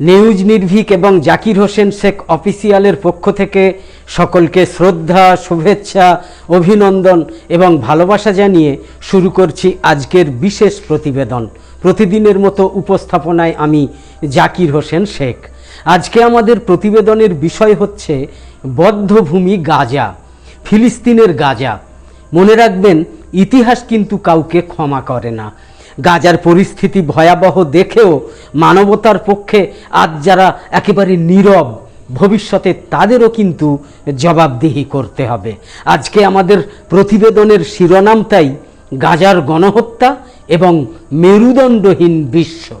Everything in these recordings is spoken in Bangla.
নিউজ নির্ভীক এবং জাকির হোসেন শেখ অফিসিয়ালের পক্ষ থেকে সকলকে শ্রদ্ধা, শুভেচ্ছা, অভিনন্দন এবং ভালোবাসা জানিয়ে শুরু করছি আজকের বিশেষ প্রতিবেদন। প্রতিদিনের মতো উপস্থাপনায় আমি জাকির হোসেন শেখ। আজকে আমাদের প্রতিবেদনের বিষয় হচ্ছে বদ্ধভূমি গাজা, ফিলিস্তিনের গাজা। মনে রাখবেন, ইতিহাস কিন্তু কাউকে ক্ষমা করে না। গাজার পরিস্থিতি ভয়াবহ দেখেও মানবতার পক্ষে আজ যারা একেবারে নীরব, ভবিষ্যতে তাদেরও কিন্তু জবাবদিহি করতে হবে। আজকে আমাদের প্রতিবেদনের শিরোনামটাই গাজার গণহত্যা এবং মেরুদণ্ডহীন বিশ্ব।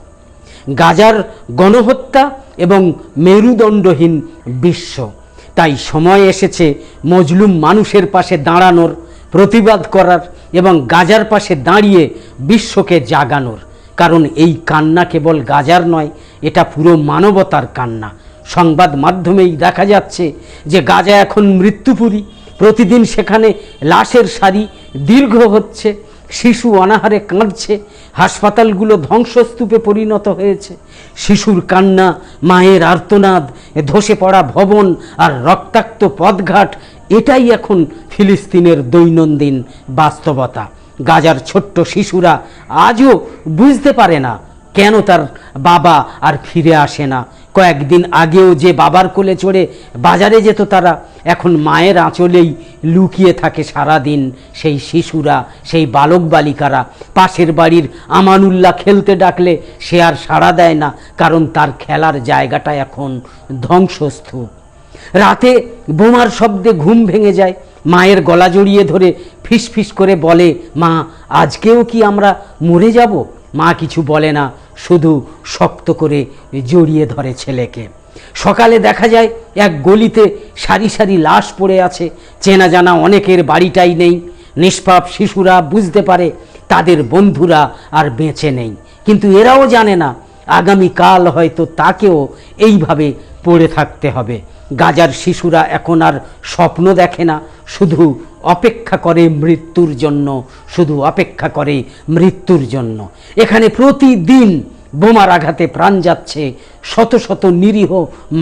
গাজার গণহত্যা এবং মেরুদণ্ডহীন বিশ্ব। তাই সময় এসেছে মজলুম মানুষের পাশে দাঁড়ানোর প্রতিবাদ করার এবং গাজার পাশে দাঁড়িয়ে বিশ্বকে জাগানোর। কারণ এই কান্না কেবল গাজার নয়, এটা পুরো মানবতার কান্না। সংবাদ মাধ্যমেই দেখা যাচ্ছে যে গাজা এখন মৃত্যুপুরী। প্রতিদিন সেখানে লাশের সারি দীর্ঘ হচ্ছে। শিশু অনাহারে কাঁদছে, হাসপাতালগুলো ধ্বংসস্তূপে পরিণত হয়েছে। শিশুর কান্না, মায়ের আর্তনাদ ধসে পড়া ভবন আর রক্তাক্ত পথঘাট, এটাই এখন ফিলিস্তিনের দৈনন্দিন বাস্তবতা। গাজার ছোট্ট শিশুরা আজও বুঝতে পারে না কেন তার বাবা আর ফিরে আসে না। কয়েকদিন আগেও যে বাবার কোলে চড়ে বাজারে যেত তারা, এখন মায়ের আঁচলেই লুকিয়ে থাকে সারা দিন সেই শিশুরা, সেই বালক বালিকারা পাশের বাড়ির আমানুল্লাহ খেলতে ডাকলে সে আর সাড়া দেয় না, কারণ তার খেলার জায়গাটা এখন ধ্বংসস্তূপ। রাতে বোমার শব্দে ঘুম ভেঙে যায়, মায়ের গলা জড়িয়ে ধরে ফিস ফিস করে বলে, মা, আজকেও কি আমরা মরে যাব? মা কিছু বলে না, শুধু শক্ত করে জড়িয়ে ধরে ছেলেকে। সকালে দেখা যায় এক গলিতে সারি সারি লাশ পড়ে আছে। চেনা জানা অনেকের বাড়িটাই নেই। নিষ্পাপ শিশুরা বুঝতে পারে তাদের বন্ধুরা আর বেঁচে নেই। কিন্তু এরাও জানে না আগামীকাল হয়তো তাকেও এইভাবে পড়ে থাকতে হবে। গাজার শিশুরা এখন আর স্বপ্ন দেখে না, শুধু অপেক্ষা করে মৃত্যুর জন্য, শুধু অপেক্ষা করে মৃত্যুর জন্য। এখানে প্রতিদিন বোমার আঘাতে প্রাণ যাচ্ছে শত শত নিরীহ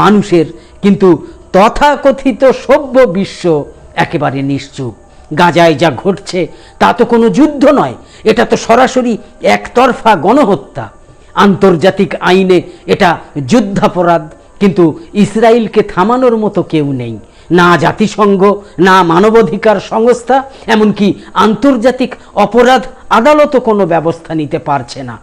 মানুষের। কিন্তু তথাকথিত সভ্য বিশ্ব একেবারে নিশ্চুপ। গাজায় যা ঘটছে, তা তো কোনো যুদ্ধ নয়, এটা তো সরাসরি একতরফা গণহত্যা। আন্তর্জাতিক আইনে এটা যুদ্ধাপরাধ, কিন্তু ইসরায়েলকে থামানোর মতো কেউ নেই। না জাতিসংঘ, না মানবাধিকার সংস্থা, এমনকি আন্তর্জাতিক অপরাধ আদালতও কোনো ব্যবস্থা নিতে পারছে না।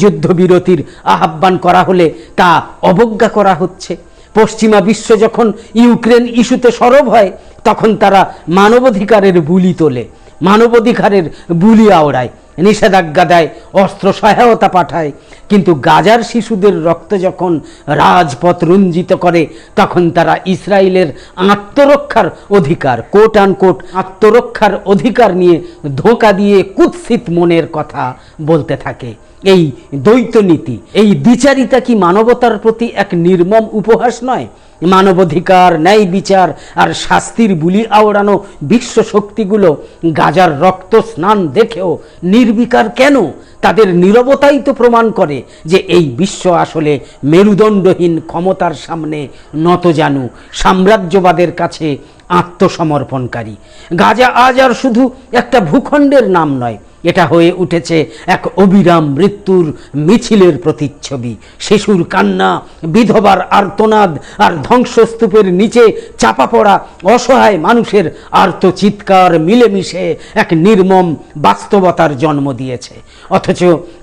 যুদ্ধবিরতির আহ্বান করা হলে তা অবজ্ঞা করা হচ্ছে। পশ্চিমা বিশ্ব যখন ইউক্রেন ইস্যুতে সরব হয়, তখন তারা মানবাধিকারের বুলি তোলে, মানবাধিকারের বুলি আওড়ায়। নিষেধাজ্ঞা দেয়, অস্ত্র সহায়তা পাঠায়। কিন্তু গাজার শিশুদের রক্ত যখন রাজপথ রঞ্জিত করে, তখন তারা ইসরায়েলের আত্মরক্ষার অধিকার কোট আন কোট আত্মরক্ষার অধিকার নিয়ে ধোঁকা দিয়ে কুৎসিত মনের কথা বলতে থাকে। এই দ্বৈত নীতি, এই দ্বিচারিতা কি মানবতার প্রতি এক নির্মম উপহাস নয়? মানবাধিকার, ন্যায় বিচার আর শাস্তির বুলি আওড়ানো বিশ্ব শক্তিগুলো গাজার রক্ত স্নান দেখেও নির্বিকার কেন? তাদের নীরবতাই তো প্রমাণ করে যে এই বিশ্ব আসলে মেরুদণ্ডহীন ক্ষমতার সামনে নত নতজানু সাম্রাজ্যবাদের কাছে আত্মসমর্পণকারী। গাজা আজ আর শুধু একটা ভূখণ্ডের নাম নয় এটা হয়ে উঠেছে এক অবিরাম মৃত্যুর মিছিলের প্রতিচ্ছবি। শিশুর কান্না, বিধবার আর্তনাদ আর ধ্বংসস্তূপের নিচে চাপা পড়া অসহায় মানুষের আর্তচিৎকার মিলেমিশে এক নির্মম বাস্তবতার জন্ম দিয়েছে। অথচ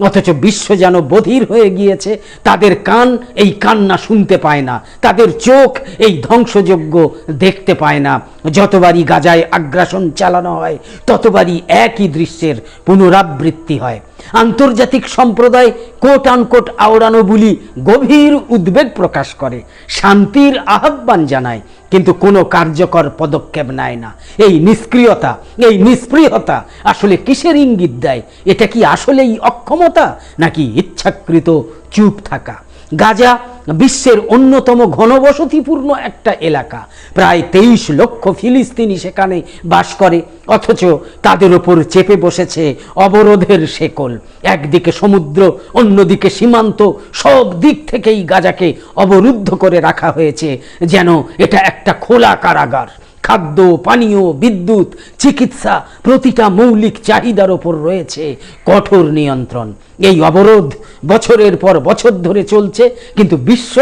অথচ বিশ্ব যেন বধির হয়ে গিয়েছে, তাদের কান এই কান্না শুনতে পায় না, তাদের চোখ এই ধ্বংসযোগ্য দেখতে পায় না। যতবারই গাজায় আগ্রাসন চালানো হয়, ততবারই একই দৃশ্যের পুনরাবৃত্তি হয়। আন্তর্জাতিক সম্প্রদায় কোট আনকোট আওড়ানো বুলি গভীর উদ্বেগ প্রকাশ করে, শান্তির আহ্বান জানায়, কিন্তু কোনো কার্যকর পদক্ষেপ নেয় না। এই নিষ্ক্রিয়তা, এই নিষ্পৃহতা আসলে কিসের ইঙ্গিত দেয়? এটা কি আসলেই অক্ষমতা নাকি ইচ্ছাকৃত চুপ থাকা? গাজা বিশ্বের অন্যতম ঘনবসতিপূর্ণ একটা এলাকা। প্রায় তেইশ লক্ষ ফিলিস্তিনি সেখানে বাস করে, অথচ তাদের ওপর চেপে বসেছে অবরোধের শেকল। একদিকে সমুদ্র, অন্যদিকে সীমান্ত, সব দিক থেকেই গাজাকে অবরুদ্ধ করে রাখা হয়েছে, যেন এটা একটা খোলা কারাগার। খাদ্য, পানীয়, বিদ্যুৎ, চিকিৎসা প্রতিটা মৌলিক চাহিদার ওপর রয়েছে কঠোর নিয়ন্ত্রণ। এই অবরোধ বছরের পর বছর ধরে চলছে, কিন্তু বিশ্ব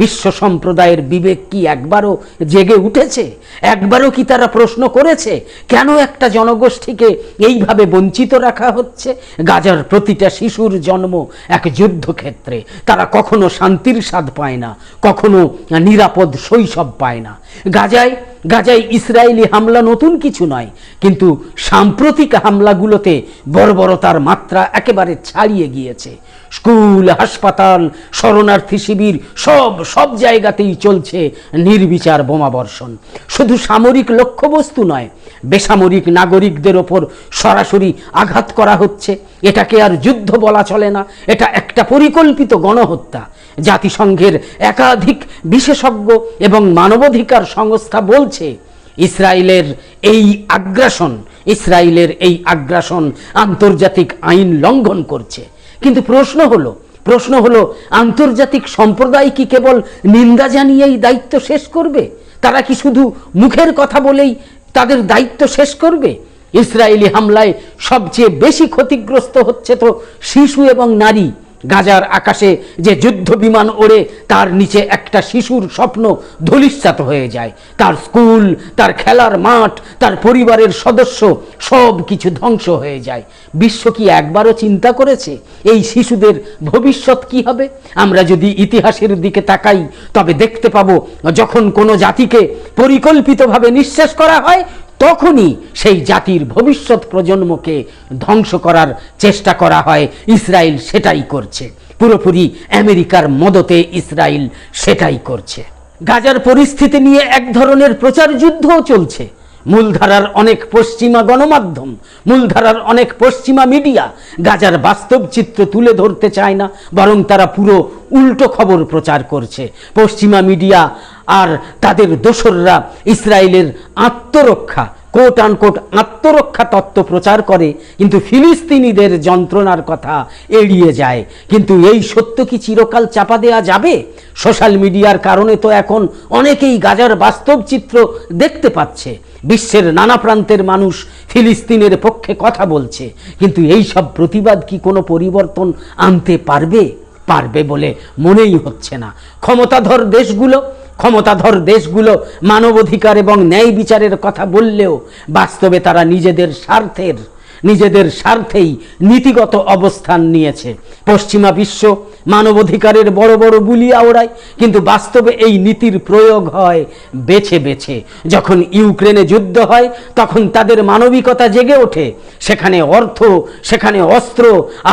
বিশ্ব সম্প্রদায়ের বিবেক কি একবারও জেগে উঠেছে? একবারও কি তারা প্রশ্ন করেছে, কেন একটা জনগোষ্ঠীকে এইভাবে বঞ্চিত রাখা হচ্ছে? গাজার প্রতিটা শিশুর জন্ম এক যুদ্ধক্ষেত্রে। তারা কখনো শান্তির স্বাদ পায় না, কখনো নিরাপদ শৈশব পায় না। গাজায় গাজায় ইসরায়েলি হামলা নতুন কিছু নয়, কিন্তু সাম্প্রতিক হামলাগুলোতে বর্বরতার মাত্রা একেবারে ছাড়িয়ে গিয়েছে। স্কুল, হাসপাতাল শরণার্থী শিবির, সব সব জায়গাতেই চলছে নির্বিচার বোমাবর্ষণ শুধু সামরিক লক্ষ্যবস্তু নয়, বেসামরিক নাগরিকদের ওপর সরাসরি আঘাত করা হচ্ছে। এটাকে আর যুদ্ধ বলা চলে না, এটা একটা পরিকল্পিত গণহত্যা। জাতিসংঘের একাধিক বিশেষজ্ঞ এবং মানবাধিকার সংস্থা বলছে, ইসরায়েলের এই আগ্রাসন, ইসরায়েলের এই আগ্রাসন আন্তর্জাতিক আইন লঙ্ঘন করছে। কিন্তু প্রশ্ন হলো প্রশ্ন হলো, আন্তর্জাতিক সম্প্রদায় কি কেবল নিন্দা জানিয়েই দায়িত্ব শেষ করবে? তারা কি শুধু মুখের কথা বলেই তাদের দায়িত্ব শেষ করবে? ইসরায়েলি হামলায় সবচেয়ে বেশি ক্ষতিগ্রস্ত হচ্ছে তো শিশু এবং নারী। গাজার আকাশে যে যুদ্ধ বিমান ওড়ে, তার নিচে একটা শিশুর স্বপ্ন ধূলিসাৎ হয়ে যায়। তার স্কুল, তার খেলার মাঠ, তার পরিবারের সদস্য সব কিছু ধ্বংস হয়ে যায়। বিশ্ব কি একবারও চিন্তা করেছে, এই শিশুদের ভবিষ্যৎ কি হবে? আমরা যদি ইতিহাসের দিকে তাকাই, তবে দেখতে পাবো, যখন কোনো জাতিকে পরিকল্পিতভাবে নিঃশেষ করা হয় তখনই সেই জাতির ভবিষ্যৎ প্রজন্মকে ধ্বংস করার চেষ্টা করা হয়। ইসরায়েল সেটাই করছে। পুরোপুরি আমেরিকার মদতে ইসরায়েল সেটাই করছে। গাজার পরিস্থিতি নিয়ে এক ধরনের প্রচার যুদ্ধও চলছে। মূলধারার অনেক পশ্চিমা গণমাধ্যম, মূলধারার অনেক পশ্চিমা মিডিয়া গাজার বাস্তব চিত্র তুলে ধরতে চায় না, বরং তারা পুরো উল্টো খবর প্রচার করছে। পশ্চিমা মিডিয়া আর তাদের দোসররা ইসরায়েলের আত্মরক্ষা কোট আনকোট আত্মরক্ষা তত্ত্ব প্রচার করে, কিন্তু ফিলিস্তিনিদের যন্ত্রণার কথা এড়িয়ে যায়। কিন্তু এই সত্য কি চিরকাল চাপা দেওয়া যাবে? সোশ্যাল মিডিয়ার কারণে তো এখন অনেকেই গাজার বাস্তব চিত্র দেখতে পাচ্ছে। বিশ্বের নানা প্রান্তের মানুষ ফিলিস্তিনের পক্ষে কথা বলছে। কিন্তু এই সব প্রতিবাদ কি কোনো পরিবর্তন আনতে পারবে? পারবে বলে মনেই হচ্ছে না। ক্ষমতাধর দেশগুলো ক্ষমতাধর দেশগুলো মানবাধিকার এবং ন্যায় বিচারের কথা বললেও বাস্তবে তারা নিজেদের স্বার্থের, নিজেদের স্বার্থেই নীতিগত অবস্থান নিয়েছে। পশ্চিমা বিশ্ব মানবাধিকারের বড় বড় বুলিয়া ওড়ায় কিন্তু বাস্তবে এই নীতির প্রয়োগ হয় বেছে বেছে। যখন ইউক্রেনে যুদ্ধ হয়, তখন তাদের মানবিকতা জেগে ওঠে। সেখানে অর্থ, সেখানে অস্ত্র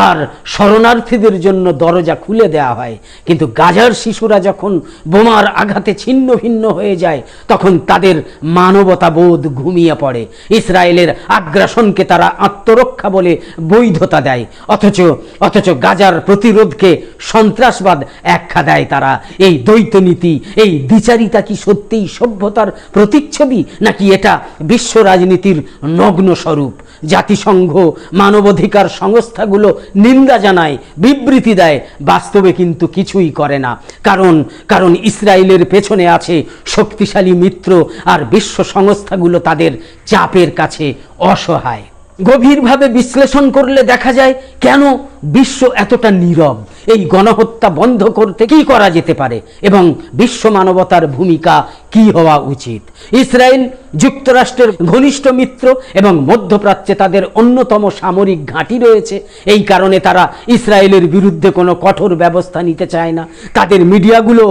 আর শরণার্থীদের জন্য দরজা খুলে দেওয়া হয়। কিন্তু গাজার শিশুরা যখন বোমার আঘাতে ছিন্ন ভিন্ন হয়ে যায়, তখন তাদের মানবতাবোধ ঘুমিয়ে পড়ে। ইসরায়েলের আগ্রাসনকে তারা আত্মরক্ষা বলে বৈধতা দেয়। অথচ অথচ গাজার প্রতিরোধকে সন্ত্রাসবাদ একখা দেয় তারা। এই দ্বৈত নীতি এই দ্বিচারিতা কি সত্যিই সভ্যতার প্রতিচ্ছবি? নাকি এটা বিশ্ব রাজনীতির নগ্ন স্বরূপ? জাতিসংঘ, মানবাধিকার সংস্থাগুলো নিন্দা জানায়, বিবৃতি দেয়, বাস্তবে কিন্তু কিছুই করে না। কারণ কারণ ইসরায়েলের পেছনে আছে শক্তিশালী মিত্র আর বিশ্ব সংস্থাগুলো তাদের চাপের কাছে অসহায়। গভীরভাবে বিশ্লেষণ করলে দেখা যায়, কেন বিশ্ব এতটা নীরব? এই গণহত্যা বন্ধ করতে কি করা যেতে পারে? এবং বিশ্ব মানবতার ভূমিকা কি হওয়া উচিত? ইসরায়েল যুক্তরাষ্ট্রের ঘনিষ্ঠ মিত্র এবং মধ্যপ্রাচ্যে তাদের অন্যতম সামরিক ঘাঁটি রয়েছে। এই কারণে তারা ইসরায়েলের বিরুদ্ধে কোনো কঠোর ব্যবস্থা নিতে চায় না। তাদের মিডিয়াগুলো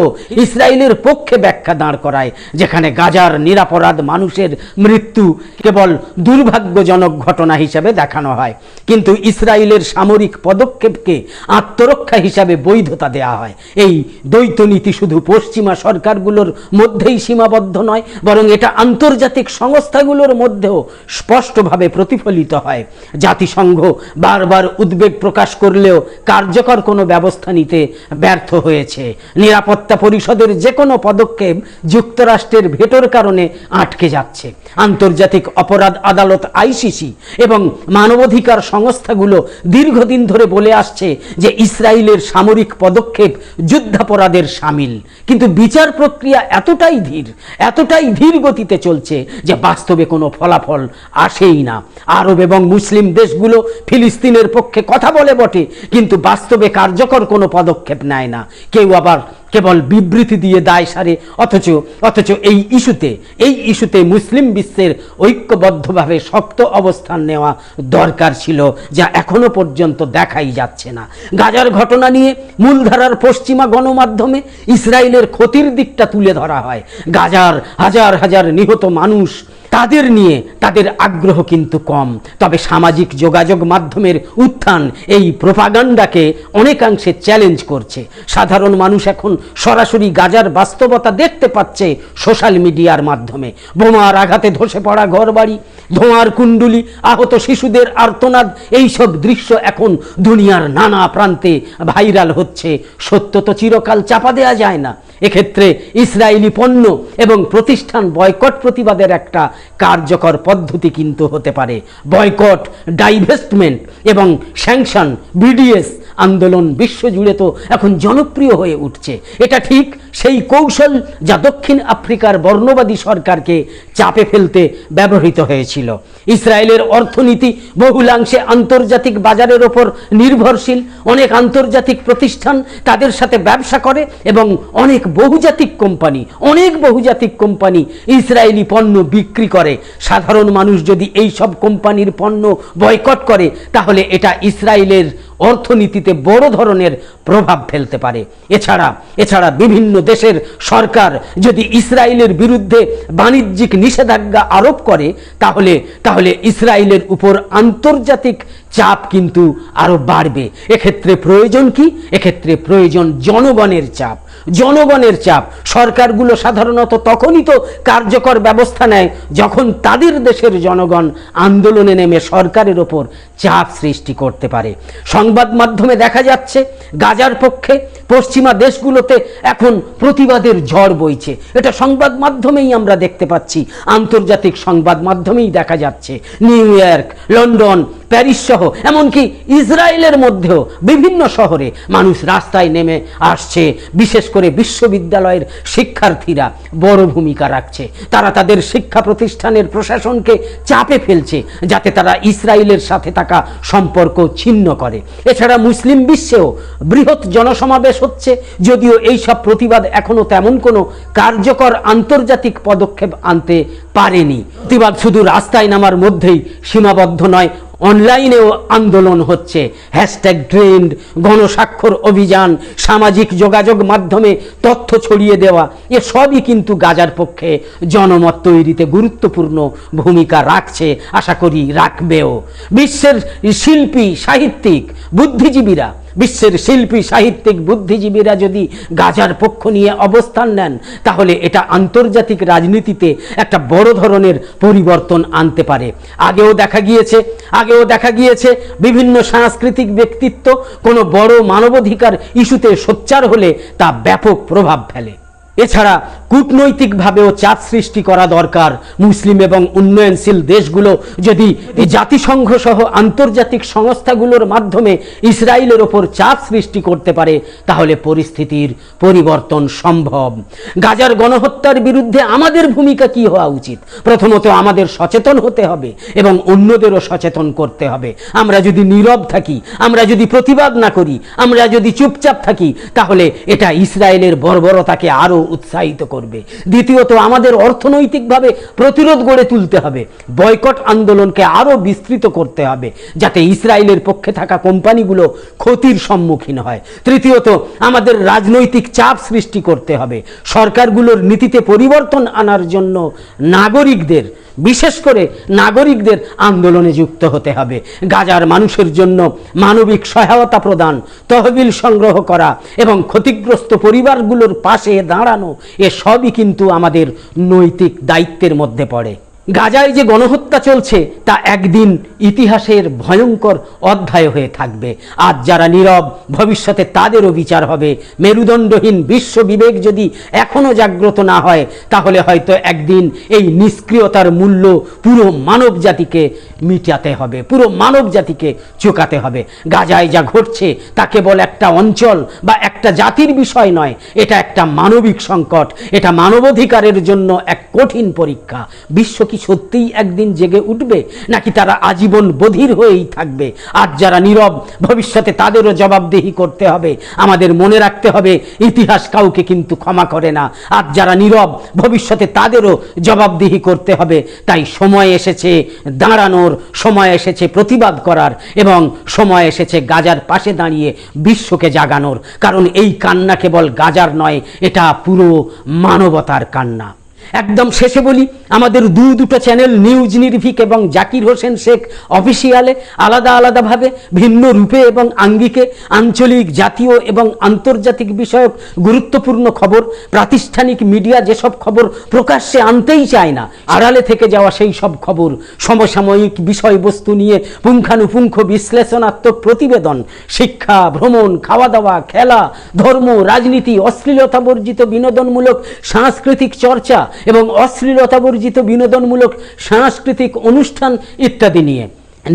ইসরায়েলের পক্ষে ব্যাখ্যা দাঁড় করায়, যেখানে গাজার নিরাপরাধ মানুষের মৃত্যু কেবল দুর্ভাগ্যজনক ঘটনা হিসেবে দেখানো হয়। কিন্তু ইসরায়েলের সামরিক পদক্ষেপকে আত্মরক্ষা হিসাবে বৈধতা দেয়া হয়। এই দ্বৈত নীতি শুধু পশ্চিমা সরকারগুলোর মধ্যেই সীমাবদ্ধ নয়, বরং এটা আন্তর্জাতিক সংস্থাগুলোর মধ্যেও স্পষ্টভাবে প্রতিফলিত হয়। জাতিসংঘ বারবার উদ্বেগ প্রকাশ করলেও কার্যকর কোনো ব্যবস্থা নিতে ব্যর্থ হয়েছে। নিরাপত্তা পরিষদের যে কোনো পদক্ষেপ যুক্তরাষ্ট্রের ভেটোর কারণে আটকে যাচ্ছে। আন্তর্জাতিক অপরাধ আদালত আইসিসি এবং মানবাধিকার সংস্থাগুলো দীর্ঘদিন ধরে বলে আসছে যে ইসরায়েলের সামরিক পদক্ষেপ যুদ্ধাপরাধের সামিল। কিন্তু বিচার প্রক্রিয়া এতটাই ধীর এতটাই ধীর গতিতে চলছে যে বাস্তবে কোনো ফলাফল আসেই না। আরব এবং মুসলিম দেশগুলো ফিলিস্তিনের পক্ষে কথা বলে বটে, কিন্তু বাস্তবে কার্যকর কোনো পদক্ষেপ নেয় না। কেউ আবার কেবল বিবৃতি দিয়ে দায় সারে, অথচ অথচ এই ইস্যুতে এই ইস্যুতে মুসলিম বিশ্বের ঐক্যবদ্ধভাবে শক্ত অবস্থান নেওয়া দরকার ছিল, যা এখনও পর্যন্ত দেখাই যাচ্ছে না। গাজার ঘটনা নিয়ে মূলধারার পশ্চিমা গণমাধ্যমে ইসরায়েলের ক্ষতির দিকটা তুলে ধরা হয়। গাজার হাজার হাজার নিহত মানুষ তাদের নিয়ে তাদের আগ্রহ কিন্তু কম। তবে সামাজিক যোগাযোগ মাধ্যমের উত্থান এই প্রোপাগান্ডাকে অনেকাংশে চ্যালেঞ্জ করছে। সাধারণ মানুষ এখন সরাসরি গাজার বাস্তবতা দেখতে পাচ্ছে সোশ্যাল মিডিয়ার মাধ্যমে। বোমার আঘাতে ধসে পড়া ঘরবাড়ি, ধোঁয়ার কুণ্ডুলি, আহত শিশুদের আর্তনাদ, এইসব দৃশ্য এখন দুনিয়ার নানা প্রান্তে ভাইরাল হচ্ছে। সত্য তো চিরকাল চাপা দেওয়া যায় না। এক্ষেত্রে ইসরায়েলি পণ্য এবং প্রতিষ্ঠান বয়কট প্রতিবাদের একটা কার্যকর পদ্ধতি কিন্তু হতে পারে। বয়কট ডাইভেস্টমেন্ট এবং স্যাংশন বিডিএস আন্দোলন বিশ্বজুড়ে তো এখন জনপ্রিয় হয়ে উঠছে। এটা ঠিক সেই কৌশল যা দক্ষিণ আফ্রিকার বর্ণবাদী সরকারকে চাপে ফেলতে ব্যবহৃত হয়েছিল। ইসরায়েলের অর্থনীতি বহুলাংশে আন্তর্জাতিক বাজারের ওপর নির্ভরশীল। অনেক আন্তর্জাতিক প্রতিষ্ঠান তাদের সাথে ব্যবসা করে এবং অনেক বহুজাতিক কোম্পানি, অনেক বহুজাতিক কোম্পানি ইসরায়েলি পণ্য বিক্রি করে। সাধারণ মানুষ যদি এই সব কোম্পানির পণ্য বয়কট করে, তাহলে এটা ইসরায়েলের অর্থনীতিতে বড় ধরনের প্রভাব ফেলতে পারে। এছাড়া এছাড়া বিভিন্ন দেশের সরকার যদি ইসরায়েলের বিরুদ্ধে বাণিজ্যিক নিষেধাজ্ঞা আরোপ করে, তাহলে তাহলে ইসরায়েলের উপর আন্তর্জাতিক চাপ কিন্তু আরও বাড়বে। এক্ষেত্রে প্রয়োজন কি? এক্ষেত্রে প্রয়োজন জনগণের চাপ। জনগণের চাপ। সরকারগুলো সাধারণত তখনই তো কার্যকর ব্যবস্থা নেয় যখন তাদের দেশের জনগণ আন্দোলনে নেমে সরকারের ওপর চাপ সৃষ্টি করতে পারে। সংবাদ মাধ্যমে দেখা যাচ্ছে, গাজার পক্ষে পশ্চিমা দেশগুলোতে এখন প্রতিবাদের ঝড় বইছে। এটা সংবাদ মাধ্যমেই আমরা দেখতে পাচ্ছি। আন্তর্জাতিক সংবাদ মাধ্যমেই দেখা যাচ্ছে। নিউ ইয়র্ক, লন্ডন প্যারিস সহ, এমনকি ইসরায়েলের মধ্যেও বিভিন্ন শহরে মানুষ রাস্তায় নেমে আসছে। বিশেষ করে বিশ্ববিদ্যালয়ের শিক্ষার্থীরা বড় ভূমিকা রাখছে। তারা তাদের শিক্ষা প্রতিষ্ঠানের প্রশাসনকে চাপে ফেলছে, যাতে তারা ইসরায়েলের সাথে থাকা সম্পর্ক ছিন্ন করে। এছাড়া মুসলিম বিশ্বেও বৃহৎ জনসমাবেশ হচ্ছে, যদিও এই সব প্রতিবাদ এখনও তেমন কোনো কার্যকর আন্তর্জাতিক পদক্ষেপ আনতে পারেনি। প্রতিবাদ শুধু রাস্তায় নামার মধ্যেই সীমাবদ্ধ নয় অনলাইনেও আন্দোলন হচ্ছে। হ্যাশট্যাগ ট্রেন্ড, গণস্বাক্ষর অভিযান, সামাজিক যোগাযোগ মাধ্যমে তথ্য ছড়িয়ে দেওয়া, এ সবই কিন্তু গাজার পক্ষে জনমত তৈরিতে গুরুত্বপূর্ণ ভূমিকা রাখছে, আশা করি রাখবেও। বিশ্বের শিল্পী, সাহিত্যিক, বুদ্ধিজীবীরা বিশ্বের শিল্পী, সাহিত্যিক, বুদ্ধিজীবীরা যদি গাজার পক্ষ নিয়ে অবস্থান নেন, তাহলে এটা আন্তর্জাতিক রাজনীতিতে একটা বড় ধরনের পরিবর্তন আনতে পারে। আগেও দেখা গিয়েছে, আগেও দেখা গিয়েছে বিভিন্ন সাংস্কৃতিক ব্যক্তিত্ব কোনো বড় মানবাধিকার ইস্যুতে সোচ্চার হলে তা ব্যাপক প্রভাব ফেলে। এছাড়া কূটনৈতিকভাবেও চাপ সৃষ্টি করা দরকার। মুসলিম এবং উন্নয়নশীল দেশগুলো যদি জাতিসংঘ সহ আন্তর্জাতিক সংস্থাগুলোর মাধ্যমে ইসরায়েলের ওপর চাপ সৃষ্টি করতে পারে, তাহলে পরিস্থিতির পরিবর্তন সম্ভব। গাজার গণহত্যার বিরুদ্ধে আমাদের ভূমিকা কি হওয়া উচিত? প্রথমত আমাদের সচেতন হতে হবে এবং অন্যদেরও সচেতন করতে হবে। আমরা যদি নীরব থাকি, আমরা যদি প্রতিবাদ না করি, আমরা যদি চুপচাপ থাকি, তাহলে এটা ইসরায়েলের বর্বরতাকে আরও উৎসাহিত করবে। দ্বিতীয়ত, আমাদের অর্থনৈতিকভাবে প্রতিরোধ গড়ে তুলতে হবে। বয়কট আন্দোলনকে আরও বিস্তৃত করতে হবে, যাতে ইসরায়েলের পক্ষে থাকা কোম্পানিগুলো ক্ষতির সম্মুখীন হয়। তৃতীয়ত, আমাদের রাজনৈতিক চাপ সৃষ্টি করতে হবে। সরকারগুলোর নীতিতে পরিবর্তন আনার জন্য নাগরিকদের বিশেষ করে নাগরিকদের আন্দোলনে যুক্ত হতে হবে। গাজার মানুষের জন্য মানবিক সহায়তা প্রদান, তহবিল সংগ্রহ করা এবং ক্ষতিগ্রস্ত পরিবারগুলোর পাশে দাঁড়ানো, এ সবই কিন্তু আমাদের নৈতিক দায়িত্বের মধ্যে পড়ে। গাজায় যে গণহত্যা চলছে, তা একদিন ইতিহাসের ভয়ঙ্কর অধ্যায় হয়ে থাকবে। আজ যারা নীরব, ভবিষ্যতে তাদেরও বিচার হবে। মেরুদণ্ডহীন বিশ্ব বিবেক যদি এখনও জাগ্রত না হয়, তাহলে হয়তো একদিন এই নিষ্ক্রিয়তার মূল্য পুরো মানব জাতিকে মিটাতে হবে, পুরো মানব জাতিকে চুকাতে হবে। গাজায় যা ঘটছে, তা কেবল একটা অঞ্চল বা একটা জাতির বিষয় নয়, এটা একটা মানবিক সংকট, এটা মানবাধিকারের জন্য এক কঠিন পরীক্ষা। বিশ্ব কি সত্যিই একদিন জেগে উঠবে? নাকি তারা আজীবন বধির হয়েই থাকবে? আর যারা নীরব, ভবিষ্যতে তাদেরও জবাবদিহি করতে হবে। আমাদের মনে রাখতে হবে, ইতিহাস কাউকে কিন্তু ক্ষমা করে না। আর যারা নীরব, ভবিষ্যতে তাদেরও জবাবদিহি করতে হবে। তাই সময় এসেছে দাঁড়ানোর, সময় এসেছে প্রতিবাদ করার এবং সময় এসেছে গাজার পাশে দাঁড়িয়ে বিশ্বকে জাগানোর। কারণ এই কান্না কেবল গাজার নয়, এটা পুরো মানবতার কান্না। একদম শেষে বলি আমাদের দু দুটো চ্যানেল নিউজ নির্ভিক এবং জাকির হোসেন শেখ অফিসিয়ালে আলাদা আলাদাভাবে ভিন্ন রূপে এবং আঙ্গিকে আঞ্চলিক, জাতীয় এবং আন্তর্জাতিক বিষয়ক গুরুত্বপূর্ণ খবর, প্রাতিষ্ঠানিক মিডিয়া যেসব খবর প্রকাশ্যে আনতেই চায় না, আড়ালে থেকে যাওয়া সেই সব খবর, সমসাময়িক বিষয়বস্তু নিয়ে পুঙ্খানুপুঙ্খ বিশ্লেষণাত্মক প্রতিবেদন, শিক্ষা, ভ্রমণ খাওয়া দাওয়া খেলা, ধর্ম, রাজনীতি, অশ্লীলতা বর্জিত বিনোদনমূলক, সাংস্কৃতিক চর্চা এবং অশ্লীলতা বর্জিত বিনোদনমূলক, সাংস্কৃতিক অনুষ্ঠান ইত্যাদি নিয়ে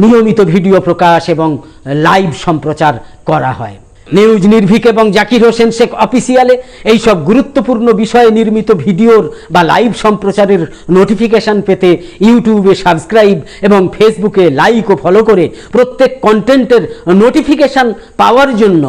নিয়মিত ভিডিও প্রকাশ এবং লাইভ সম্প্রচার করা হয়। নিউজ নির্ভীক এবং জাকির হোসেন শেখ অফিসিয়ালে এইসব গুরুত্বপূর্ণ বিষয়ে নির্মিত ভিডিওর বা লাইভ সম্প্রচারের নোটিফিকেশন পেতে ইউটিউবে সাবস্ক্রাইব এবং ফেসবুকে লাইক ও ফলো করে প্রত্যেক কন্টেন্টের নোটিফিকেশন পাওয়ার জন্য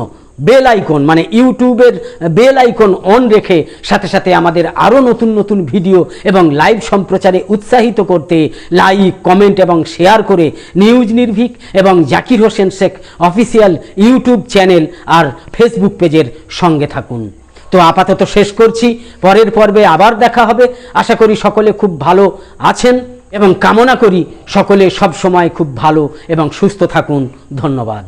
বেল আইকন মানে ইউটিউবের বেল আইকন অন রেখে সাথে সাথে আমাদের আরও নতুন নতুন ভিডিও এবং লাইভ সম্প্রচারে উৎসাহিত করতে লাইক, কমেন্ট এবং শেয়ার করে নিউজ নির্ভীক এবং Zakir Hossain Sheikh official YouTube channel আর ফেসবুক পেজের সঙ্গে থাকুন। তো আপাতত শেষ করছি, পরের পর্বে আবার দেখা হবে। আশা করি সকলে খুব ভালো আছেন এবং কামনা করি সকলে সব সময় খুব ভালো এবং সুস্থ থাকুন। ধন্যবাদ।